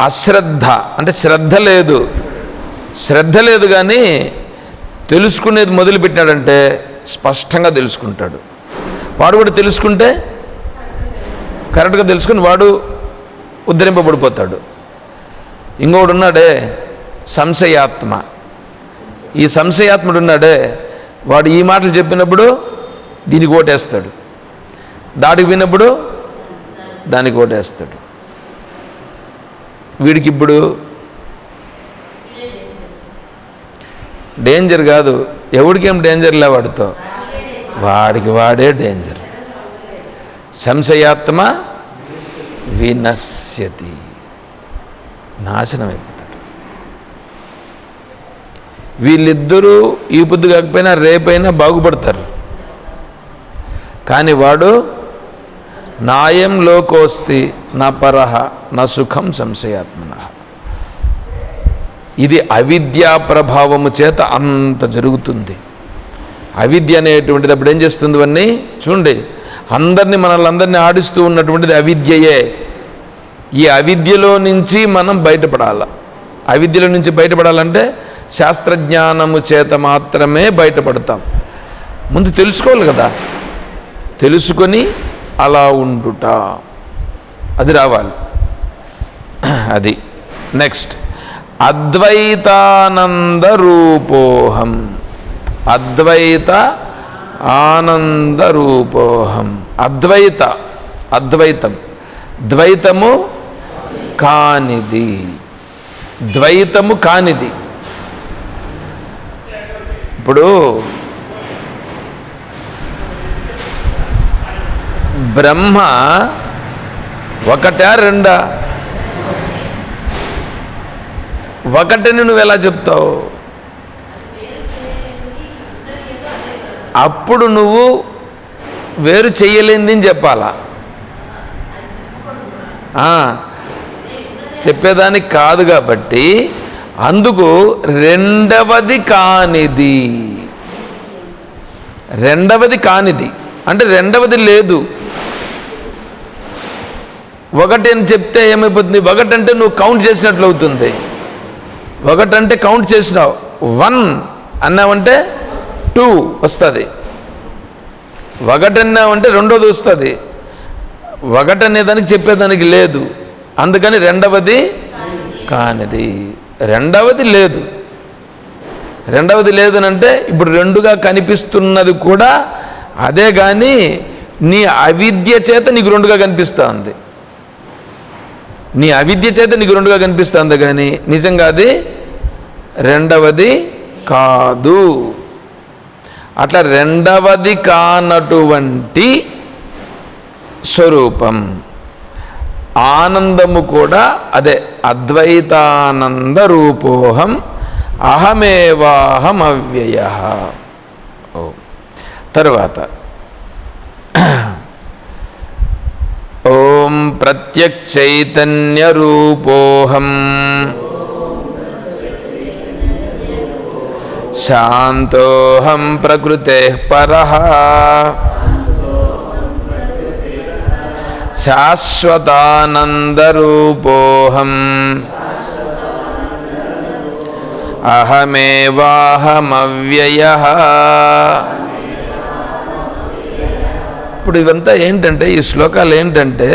అశ్రద్ధ? అంటే శ్రద్ధ లేదు. శ్రద్ధ లేదు కానీ తెలుసుకునేది మొదలుపెట్టినాడంటే స్పష్టంగా తెలుసుకుంటాడు. వాడు కూడా తెలుసుకుంటే కరెక్ట్గా తెలుసుకుని వాడు ఉద్ధరింపబడిపోతాడు. ఇంకోడు ఉన్నాడే సంశయాత్మ. ఈ సంశయాత్ముడు ఉన్నాడే వాడు ఈ మాటలు చెప్పినప్పుడు దీనికి ఓటేస్తాడు. దాడికి పోయినప్పుడు దానికి ఓటేస్తాడు. వీడికి ఇప్పుడు డేంజర్ కాదు. ఎవడికేం డేంజర్ లే వాడితో? వాడికి వాడే డేంజర్. సంశయాత్మ వినశ్యతి. నాశనం అయిపోతాడు వీళ్ళిద్దరూ ఈ పొద్దు కాకపోయినా రేపైనా బాగుపడతారు. కానీ వాడు నాయం లోకోస్తి నా పరహ నా సుఖం సంశయాత్మన. ఇది అవిద్యా ప్రభావము చేత అంత జరుగుతుంది. అవిద్య అనేటువంటిది అప్పుడు ఏం చేస్తుంది ఇవన్నీ? చూడండి అందరినీ మనల్ని అందరినీ ఆడిస్తూ ఉన్నటువంటిది అవిద్యయే. ఈ అవిద్యలో నుంచి మనం బయటపడాల. అవిద్యలో నుంచి బయటపడాలంటే శాస్త్రజ్ఞానము చేత మాత్రమే బయటపడతాం. ముందు తెలుసుకోవాలి కదా. తెలుసుకొని అలా ఉండుట. అది రావాలి. అది. నెక్స్ట్ అద్వైతానంద రూపోహం అద్వైత ఆనంద రూపోహం అద్వైత అద్వైతం. ద్వైతము కానిది. ద్వైతము కానిది. ఇప్పుడు బ్రహ్మ ఒకటా రెండా? ఒకటిని నువ్వు ఎలా చెప్తావు? అప్పుడు నువ్వు వేరు చెయ్యలేంది చెప్పాలా? చెప్పేదానికి కాదు కాబట్టి అందుకు రెండవది కానిది. రెండవది కానిది. అంటే రెండవది లేదు. ఒకటి అని చెప్తే ఏమైపోతుంది? ఒకటి అంటే నువ్వు కౌంట్ చేసినట్లు అవుతుంది. ఒకటి అంటే కౌంట్ చేసినావు. వన్ అన్నావంటే టూ వస్తుంది. ఒకటి అన్నావంటే రెండోది వస్తుంది. ఒకటి అనేదానికి చెప్పేదానికి లేదు. అందుకని రెండవది కానిది. రెండవది లేదు. రెండవది లేదనంటే ఇప్పుడు రెండుగా కనిపిస్తున్నది కూడా అదే కానీ నీ అవిద్య చేత నీకు రెండుగా కనిపిస్తూ ఉంది నీ అవిద్య చేత నీకు రెండుగా కనిపిస్తుంది కానీ నిజంగా అది రెండవది కాదు. అట్లా రెండవది కానటువంటి స్వరూపం. ఆనందము కూడా అదే అద్వైతానంద రూపోహం అహమేవాహం అవ్యయ తర్వాత తరువాత ॐ प्रत्यक्चैतन्यरूपोऽहम् शान्तोऽहं प्रकृतेः परः। शाश्वतानन्दरूपोऽहम्। अहमेवाहमव्ययः। ఇప్పుడు ఇవంతా ఏంటంటే ఈ శ్లోకాలు ఏంటంటే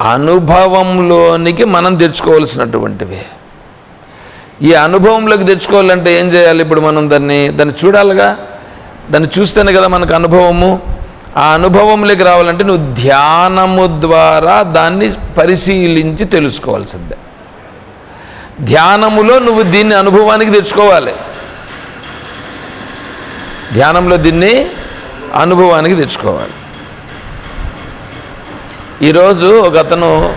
అనుభవంలోనికి మనం తెచ్చుకోవాల్సినటువంటివి. ఈ అనుభవంలోకి తెచ్చుకోవాలంటే ఏం చేయాలి ఇప్పుడు మనం దాన్ని దాన్ని చూడాలిగా? దాన్ని చూస్తేనే కదా మనకు అనుభవము. ఆ అనుభవంలోకి రావాలంటే నువ్వు ధ్యానము ద్వారా దాన్ని పరిశీలించి తెలుసుకోవాల్సిందే. ధ్యానములో నువ్వు దీన్ని అనుభవానికి తెచ్చుకోవాలి. ధ్యానంలో దీన్ని అనుభవానికి తెచ్చుకోవాలి. ఈరోజు ఒక అతను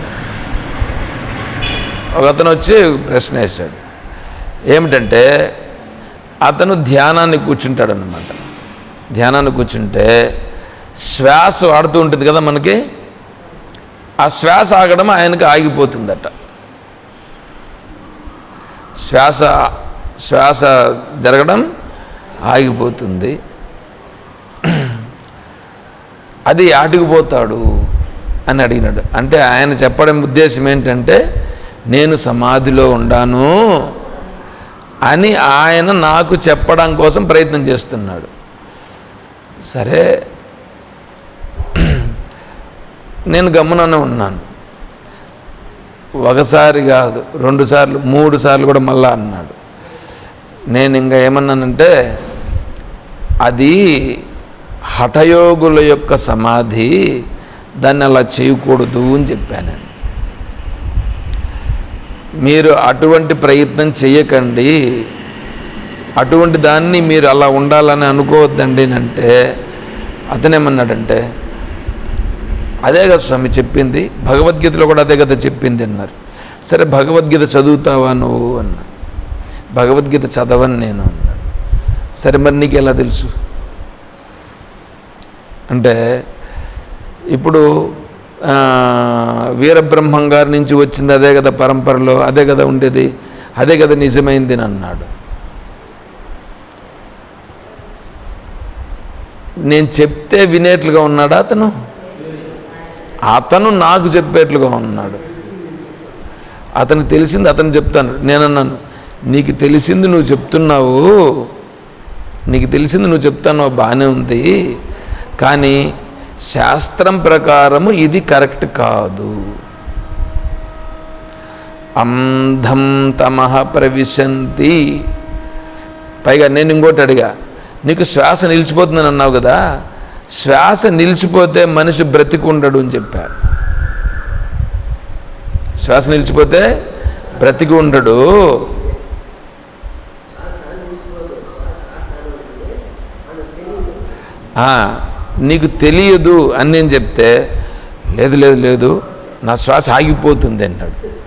ఒక అతను వచ్చి ప్రశ్న వేశాడు. ఏమిటంటే అతను ధ్యానాన్ని కూర్చుంటాడు అనమాట ధ్యానాన్ని కూర్చుంటే శ్వాస ఆడుతూ ఉంటుంది కదా మనకి? ఆ శ్వాస ఆగడం ఆయనకి ఆగిపోతుందట. శ్వాస శ్వాస జరగడం ఆగిపోతుంది. అది ఆటుకుపోతాడు అని అడిగినాడు. అంటే ఆయన చెప్పడం ఉద్దేశం ఏంటంటే నేను సమాధిలో ఉండాను అని ఆయన నాకు చెప్పడం కోసం ప్రయత్నం చేస్తున్నాడు. సరే నేను గమ్ముననే ఉన్నాను. ఒకసారి కాదు రెండు సార్లు మూడు సార్లు కూడా మళ్ళా అన్నాడు. నేను ఇంకా ఏమన్నానంటే అది హఠయోగుల యొక్క సమాధి దాన్ని అలా చేయకూడదు అని చెప్పానండి మీరు అటువంటి ప్రయత్నం చేయకండి. అటువంటి దాన్ని మీరు అలా ఉండాలని అనుకోవద్దండి అంటే అతనేమన్నాడంటే అదే కదా స్వామి చెప్పింది భగవద్గీతలో కూడా అదే కదా చెప్పింది అన్నారు. సరే భగవద్గీత చదువుతావా నువ్వు? అన్న. భగవద్గీత చదవని నేను సరే మరి నీకు ఎలా తెలుసు? అంటే ఇప్పుడు వీరబ్రహ్మం గారి నుంచి వచ్చింది అదే కదా పరంపరలో అదే కదా ఉండేది అదే కదా నిజమైంది అని అన్నాడు. నేను చెప్తే వినేట్లుగా ఉన్నాడా అతను? అతను నాకు చెప్పేట్లుగా ఉన్నాడు. అతనికి తెలిసింది అతను చెప్తాను నేనన్నాను నీకు తెలిసింది నువ్వు చెప్తున్నావు నీకు తెలిసింది నువ్వు చెప్తాను బాగానే ఉంది. కానీ శాస్త్రం ప్రకారము ఇది కరెక్ట్ కాదు. అంధం తమహ ప్రవిశంతి. పైగా నేను ఇంకోటి అడిగా నీకు శ్వాస నిలిచిపోతుందని అన్నావు కదా శ్వాస నిలిచిపోతే మనిషి బ్రతికుండడు అని చెప్పారు శ్వాస నిలిచిపోతే బ్రతికి ఉండడు నీకు తెలియదు అని నేను చెప్తే లేదు లేదు లేదు నా శ్వాస ఆగిపోతుంది అన్నాడు.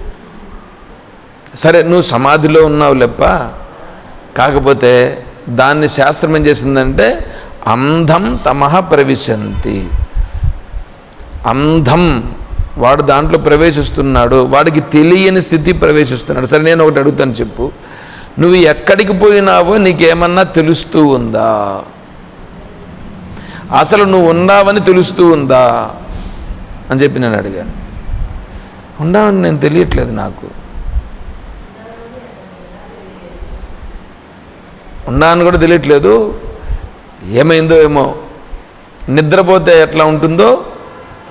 సరే నువ్వు సమాధిలో ఉన్నావు లెప్ప. కాకపోతే దాన్ని శాస్త్రం ఏం చేసిందంటే అంధం తమహ ప్రవిశంతి. అంధం వాడు దాంట్లో ప్రవేశిస్తున్నాడు వాడికి తెలియని స్థితి ప్రవేశిస్తున్నాడు. సరే నేను ఒకటి అడుగుతాను చెప్పు. నువ్వు ఎక్కడికి పోయినావో నీకేమన్నా తెలుస్తూ ఉందా? అసలు నువ్వు ఉన్నావని తెలుస్తూ ఉందా? అని చెప్పి నేను అడిగాను. ఉన్నావని నేను తెలియట్లేదు నాకు. ఉన్నాను కూడా తెలియట్లేదు. ఏమైందో ఏమో. నిద్రపోతే ఎట్లా ఉంటుందో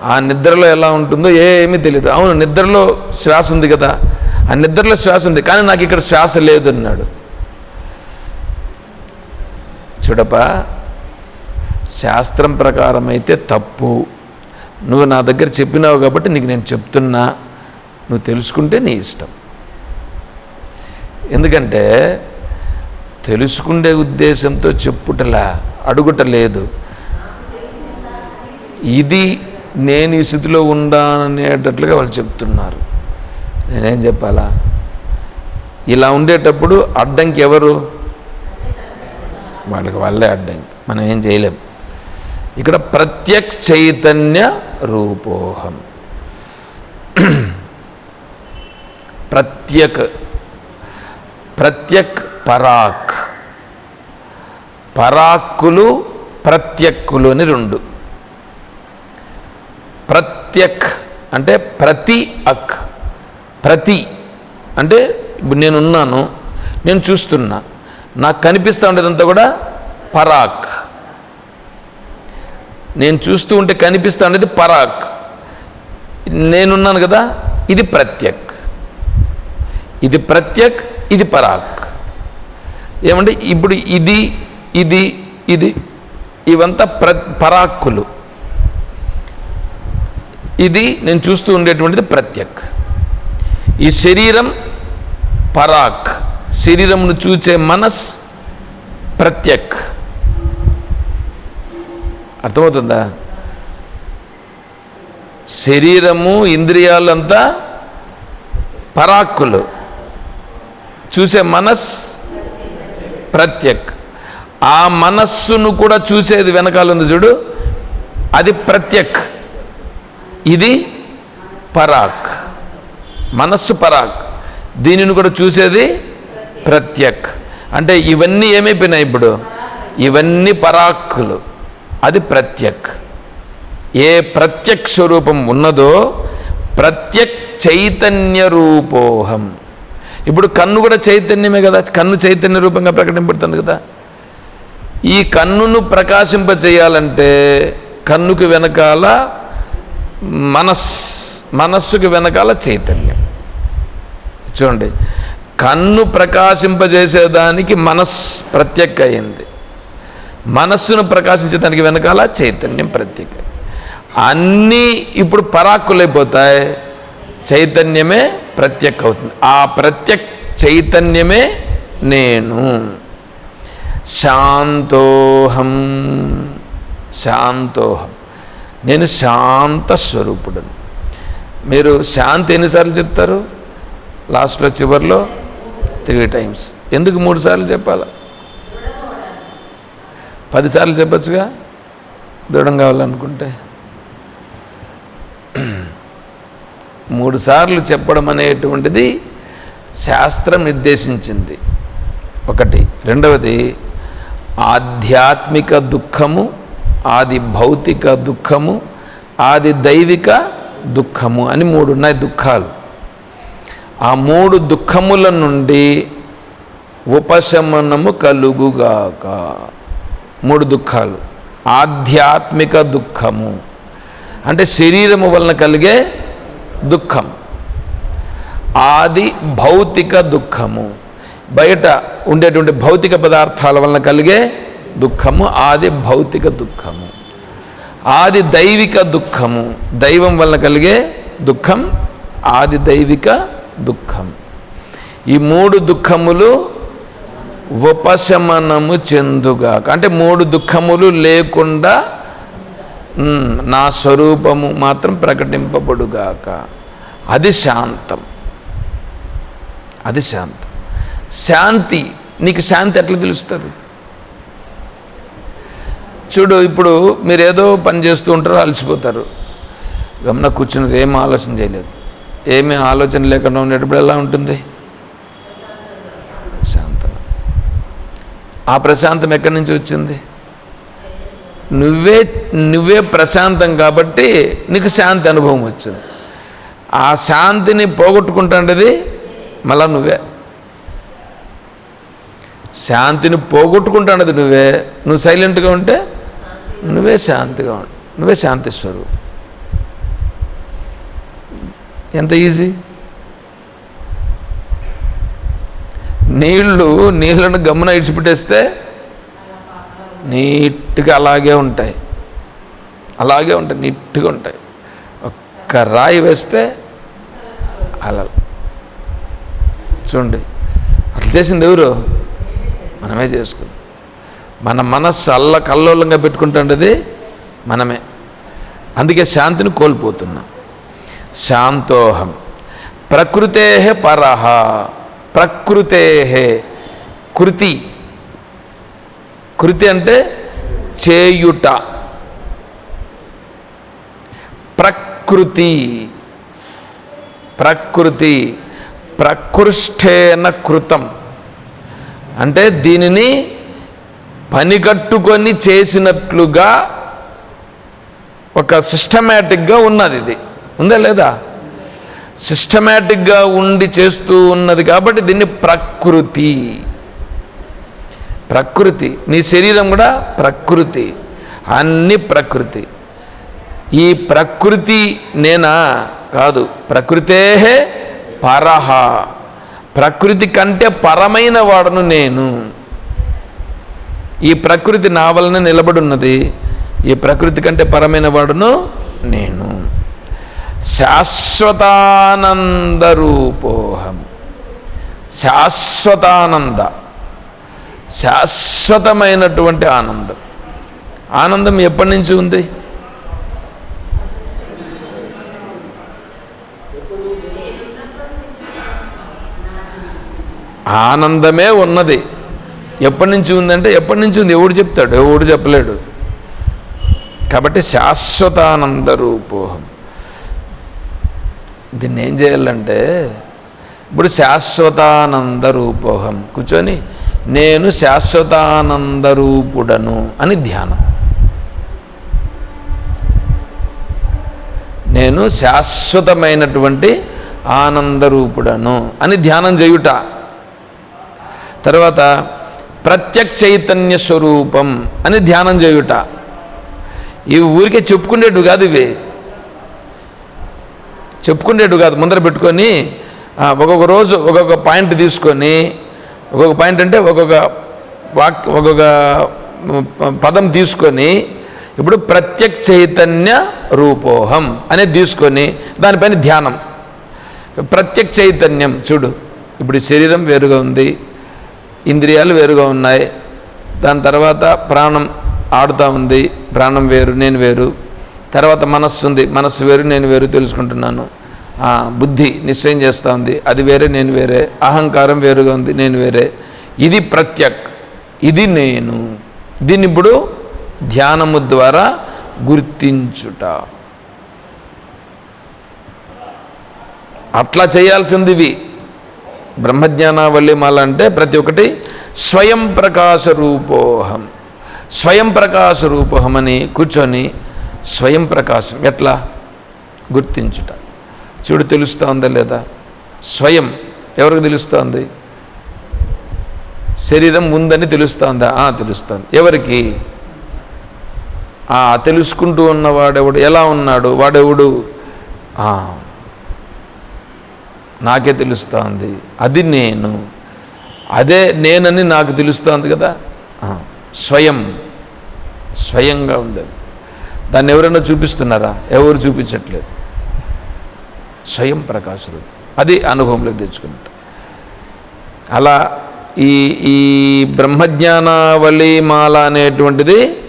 ఆ నిద్రలో ఎలా ఉంటుందో ఏమీ తెలియదు. అవును నిద్రలో శ్వాస ఉంది కదా. ఆ నిద్రలో శ్వాస ఉంది కానీ నాకు ఇక్కడ శ్వాస లేదు అన్నాడు. చూడపా శాస్త్రం ప్రకారం అయితే తప్పు. నువ్వు నా దగ్గర చెప్పినావు కాబట్టి నీకు నేను చెప్తున్నా. నువ్వు తెలుసుకుంటే నీ ఇష్టం. ఎందుకంటే తెలుసుకునే ఉద్దేశంతో చెప్పుటలా అడుగుటలేదు ఇది నేను ఈ స్థితిలో ఉండాననేటట్లుగా వాళ్ళు చెప్తున్నారు. నేనేం చెప్పాలా? ఇలా ఉండేటప్పుడు అడ్డంకి ఎవరు? వాళ్ళకి వాళ్ళే అడ్డంకి. మనం ఏం చేయలేం. ఇక్కడ ప్రత్యక్ చైతన్య రూపోహం. ప్రత్యక్ ప్రత్యక్ పరాక్. పరాక్కులు ప్రత్యక్కులు అని రెండు. ప్రత్యక్ అంటే ప్రతి అక్. ప్రతి అంటే ఇప్పుడు నేనున్నాను నేను చూస్తున్నా. నాకు కనిపిస్తూ ఉండేదంతా కూడా పరాక్. నేను చూస్తూ ఉంటే కనిపిస్తూ అనేది పరాక్. నేనున్నాను కదా ఇది ప్రత్యక్. ఇది ప్రత్యక్ ఇది పరాక్. ఏమంటే ఇప్పుడు ఇది ఇది ఇది ఇవంతా ప్ర పరాక్కులు. ఇది నేను చూస్తూ ఉండేటువంటిది ప్రత్యక్. ఈ శరీరం పరాక్. శరీరమును చూచే మనస్ ప్రత్యక్. అర్థమవుతుందా? శరీరము ఇంద్రియాలంతా పరాక్కులు. చూసే మనస్ ప్రత్యక్. ఆ మనస్సును కూడా చూసేది వెనకాల ఉంది చూడు. అది ప్రత్యక్. ఇది పరాక్. మనస్సు పరాక్. దీనిని కూడా చూసేది ప్రత్యక్. అంటే ఇవన్నీ ఏమైపోయినాయి ఇప్పుడు? ఇవన్నీ పరాక్కులు. అది ప్రత్యక్. ఏ ప్రత్యక్ స్వరూపం ఉన్నదో ప్రత్యక్ చైతన్య రూపోహం. ఇప్పుడు కన్ను కూడా చైతన్యమే కదా కన్ను చైతన్య రూపంగా ప్రకటింపడుతుంది కదా. ఈ కన్నును ప్రకాశింపజేయాలంటే కన్నుకి వెనకాల మనస్ మనస్సుకు వెనకాల చైతన్యం. చూడండి కన్ను ప్రకాశింపజేసేదానికి మనస్ ప్రత్యక్ అయింది. మనస్సును ప్రకాశించడానికి వెనకాల చైతన్యం ప్రత్యేక. అన్నీ ఇప్పుడు పరాకులైపోతాయి చైతన్యమే ప్రత్యక్ అవుతుంది ఆ ప్రత్యక్ చైతన్యమే నేను. శాంతోహం. శాంతోహం. నేను శాంత స్వరూపుడను. మీరు శాంతి ఎన్నిసార్లు చెప్తారు? లాస్ట్లో చివరిలో త్రీ టైమ్స్. ఎందుకు మూడు సార్లు చెప్పాలా? పదిసార్లు చెప్పచ్చుగా? దృఢం కావాలనుకుంటే. మూడు సార్లు చెప్పడం అనేటువంటిది శాస్త్రం నిర్దేశించింది. ఒకటి. రెండవది ఆధ్యాత్మిక దుఃఖము ఆది భౌతిక దుఃఖము ఆది దైవిక దుఃఖము అని మూడు ఉన్నాయి దుఃఖాలు. ఆ మూడు దుఃఖముల నుండి ఉపశమనము కలుగుగాక. మూడు దుఃఖాలు. ఆధ్యాత్మిక దుఃఖము. అంటే శరీరము వలన కలిగే దుఃఖం. ఆది భౌతిక దుఃఖము. బయట ఉండేటువంటి భౌతిక పదార్థాల వలన కలిగే దుఃఖము ఆది భౌతిక దుఃఖము. ఆది దైవిక దుఃఖము. దైవం వలన కలిగే దుఃఖం ఆది దైవిక దుఃఖం. ఈ మూడు దుఃఖములు ఉపశమనము చెందుగాక. అంటే మూడు దుఃఖములు లేకుండా నా స్వరూపము మాత్రం ప్రకటింపబడుగాక. అది శాంతం. అది శాంతం. శాంతి నీకు శాంతి ఎట్లా తెలుస్తుంది? చూడు ఇప్పుడు మీరు ఏదో పని చేస్తూ ఉంటారో అలసిపోతారు. గమన కూర్చుని ఏం ఆలోచన చేయలేదు. ఏమీ ఆలోచన లేకుండా ఉండేటప్పుడు ఎలా ఉంటుంది శాంతం ఆ ప్రశాంతం ఎక్కడి నుంచి వచ్చింది? నువ్వే నువ్వే ప్రశాంతం కాబట్టి నీకు శాంతి అనుభవం వచ్చింది. ఆ శాంతిని పోగొట్టుకుంటాండేది మళ్ళా నువ్వే. శాంతిని పోగొట్టుకుంటానది నువ్వే. నువ్వు సైలెంట్గా ఉంటే నువ్వే శాంతిగా ఉండు. నువ్వే శాంతి స్వరూపం. ఎంత ఈజీ? నీళ్ళు నీళ్ళను గమ్మున ఇడిచిపెట్టేస్తే నీట్గా అలాగే ఉంటాయి. అలాగే ఉంటాయి నీట్గా ఉంటాయి. ఒక్క రాయి వేస్తే అలా చూడండి అట్లా చేసింది ఎవరు? మనమే చేసుకున్నాం. మన మనస్సు అల్ల కల్లోలంగా పెట్టుకుంటుండేది మనమే. అందుకే శాంతిని కోల్పోతున్నాం. శాంతోహం. ప్రకృతే పరహ ప్రకృతే కృతి. కృతి అంటే చేయుట. ప్రకృతి. ప్రకృతి. ప్రకృష్టేన కృతం. అంటే దీనిని పనికట్టుకొని చేసినట్లుగా ఒక సిస్టమేటిక్గా ఉన్నది ఇది. ఉందా లేదా? సిస్టమేటిక్గా ఉండి చేస్తూ ఉన్నది కాబట్టి దీన్ని ప్రకృతి. ప్రకృతి. నీ శరీరం కూడా ప్రకృతి. అన్ని ప్రకృతి. ఈ ప్రకృతి నేనా? కాదు. ప్రకృతే పరహ. ప్రకృతి కంటే పరమైన వాడను నేను. ఈ ప్రకృతి నా వలన నిలబడి ఉన్నది. ఈ ప్రకృతి కంటే పరమైన వాడును నేను. శాశ్వతానంద రూపోహం శాశ్వతానంద. శాశ్వతమైనటువంటి ఆనందం. ఆనందం ఎప్పటి నుంచి ఉంది? ఆనందమే ఉన్నది. ఎప్పటి నుంచి ఉందంటే ఎప్పటి నుంచి ఉంది? ఎవడు చెప్తాడు? ఎవడు చెప్పలేడు. కాబట్టి శాశ్వతానంద రూపోహం దీన్ని ఏం చేయాలంటే ఇప్పుడు శాశ్వతానంద రూపోహం కూర్చొని నేను శాశ్వతానంద రూపుడను అని ధ్యానం. నేను శాశ్వతమైనటువంటి ఆనందరూపుడను అని ధ్యానం చేయుట. తర్వాత ప్రత్యక్ చైతన్య స్వరూపం అని ధ్యానం చేయుట. ఇవి ఊరికే చెప్పుకునేటివి కాదు ఇవి. చెప్పుకునేటు కాదు ముందర పెట్టుకొని ఒక్కొక్క రోజు ఒక్కొక్క పాయింట్ తీసుకొని ఒక్కొక్క పాయింట్ అంటే ఒక్కొక్క వాక్ ఒక్కొక్క పదం తీసుకొని ఇప్పుడు ప్రత్యక్ చైతన్య రూపోహం అనేది తీసుకొని దానిపైన ధ్యానం. ప్రత్యక్ చైతన్యం చూడు ఇప్పుడు శరీరం వేరుగా ఉంది ఇంద్రియాలు వేరుగా ఉన్నాయి దాని తర్వాత ప్రాణం ఆడుతూ ఉంది ప్రాణం వేరు నేను వేరు తర్వాత మనస్సు ఉంది మనస్సు వేరు నేను వేరు తెలుసుకుంటున్నాను. బుద్ధి నిశ్చయం చేస్తూ ఉంది. అది వేరే నేను వేరే. అహంకారం వేరుగా ఉంది నేను వేరే. ఇది ప్రత్యక్. ఇది నేను. దీన్ని ఇప్పుడు ధ్యానము ద్వారా గుర్తించుట. అట్లా చేయాల్సిందివి. బ్రహ్మజ్ఞానావళి మాల అంటే ప్రతి ఒక్కటి స్వయం ప్రకాశ రూపోహం. స్వయం ప్రకాశ రూపోహం అని కూర్చొని స్వయం ప్రకాశం ఎట్లా? గుర్తించుట. చూడు తెలుస్తోందా లేదా? స్వయం ఎవరికి తెలుస్తోంది? శరీరం ఉందని తెలుస్తోందా? తెలుస్తోంది. ఎవరికి? ఆ తెలుసుకుంటూ ఉన్నవాడెవడు ఎలా ఉన్నాడు? వాడెవడు? నాకే తెలుస్తోంది. అది నేను. అదే నేనని నాకు తెలుస్తోంది కదా? స్వయం. స్వయంగా ఉంది దాన్ని ఎవరైనా చూపిస్తున్నారా? ఎవరు చూపించట్లేదు. స్వయం ప్రకాశుడు. అది అనుభవంలోకి తెచ్చుకున్నట్టు. అలా ఈ ఈ బ్రహ్మజ్ఞానావళి మాల అనేటువంటిది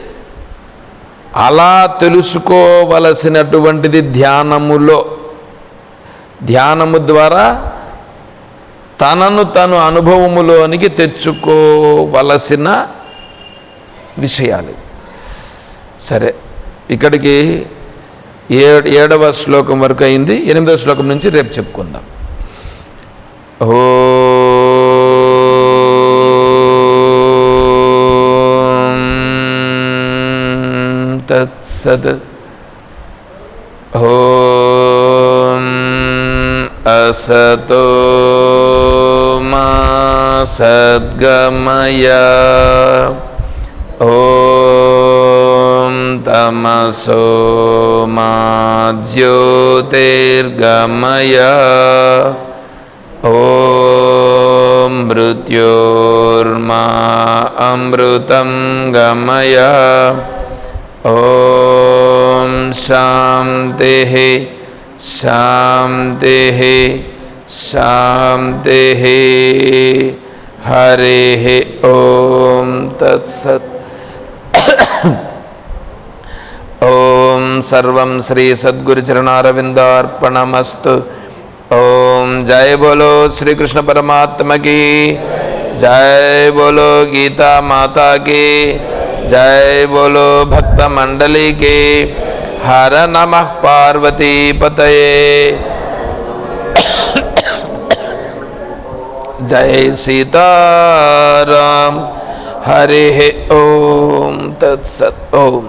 అలా తెలుసుకోవలసినటువంటిది ధ్యానములో. ధ్యానము ద్వారా తనను తను అనుభవములోనికి తెచ్చుకోవలసిన విషయాలు. సరే ఇక్కడికి ఏడవ శ్లోకం వరకు అయింది. ఎనిమిదవ శ్లోకం నుంచి రేపు చెప్పుకుందాం. ఓం తత్సత్ ఓం అసతో మా సద్గమయ ఓ తమసో మా జ్యోతిర్గమయ ఓం మృత్యోర్మా అమృతం గమయ ఓం శాంతి శాంతి శాంతి హరి ఓం ओम सर्व श्री सद्गुरुचरणारविन्दार्पणमस्तु ओम जय बोलो श्री कृष्ण परमात्म की। जय बोलो गीता माता की। जय बोलो भक्त मंडली की। हर नमः पार्वती पतये। जय सीताराम। हरे ओम, तत्सत ओम।